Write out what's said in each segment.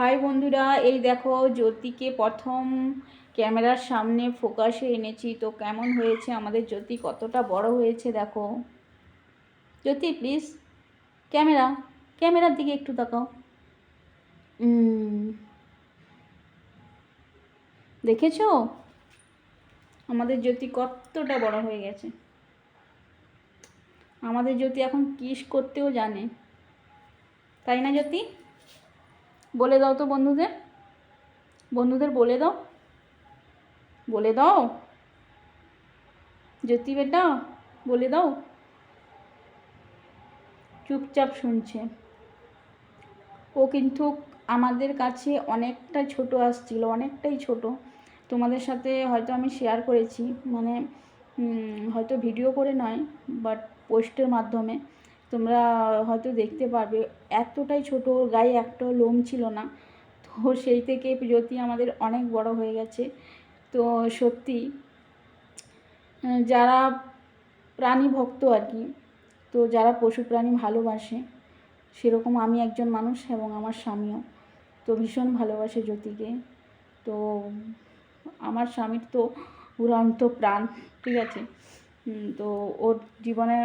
High বন্ধুরা, এই দেখো জ্যোতিকে প্রথম ক্যামেরার সামনে ফোকাসে এনেছি। তো কেমন হয়েছে? আমাদের জ্যোতি কতটা বড় হয়েছে দেখো। জ্যোতি প্লিজ ক্যামেরা, ক্যামেরার দিকে একটু তাকাও। দেখেছ? আমাদের জ্যোতি কতটা বড় হয়ে গেছে। আমাদের জ্যোতি এখন কিস করতেও জানে। তাই না জ্যোতি? বলে দাও তো বন্ধুদের। বন্ধুদের বলে দাও। বলে দাও। জ্যোতি বেটা, বলে দাও। চুপচাপ শুনছে। ও কিন্তু আমাদের কাছে অনেকটা ছোট আসছিল, অনেকটাই ছোট। তোমাদের সাথে হয়তো আমি শেয়ার করেছি মানে হয়তো ভিডিও করে নয় বাট পোস্টের মাধ্যমে। তোমরা হয়তো দেখতে পারবে, এতটাই ছোট, ওর গায়ে একটাও লোম ছিল না। তো সেই থেকে জ্যোতি আমাদের অনেক বড় হয়ে গেছে। তো সত্যি যারা প্রাণী ভক্ত আর কি, তো যারা পশু প্রাণী ভালোবাসে, সেরকম আমি একজন মানুষ এবং আমার স্বামীও। তো ভীষণ ভালোবাসে জ্যোতিকে। তো আমার স্বামীর তো উড়ন্ত প্রাণ, ঠিক আছে? তো ওর জীবনে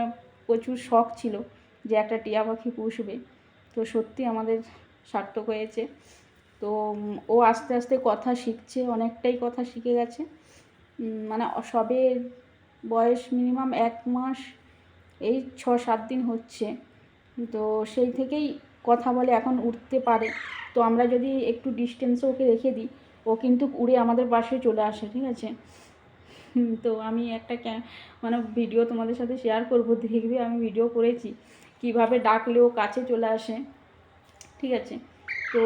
প্রচুর শখ ছিল যে একটা টিয়া পাখি পুষবে। তো সত্যি আমাদের সার্থক হয়েছে। তো ও আস্তে আস্তে কথা শিখছে, অনেকটাই কথা শিখে গেছে। মানে সবে বয়স মিনিমাম এক মাস, এই ছ, সাত দিন হচ্ছে। তো সেই থেকেই কথা বলে এখন উঠতে পারে। তো আমরা যদি একটু ডিস্টেন্সে ওকে রেখে দিই, ও কিন্তু উড়ে আমাদের পাশে চলে আসে, ঠিক আছে? তো আমি একটা মানে ভিডিও তোমাদের সাথে শেয়ার করব, দেখবে আমি ভিডিও করেছি। কীভাবে ডাকলেও কাছে চলে আসে। ঠিক আছে? তো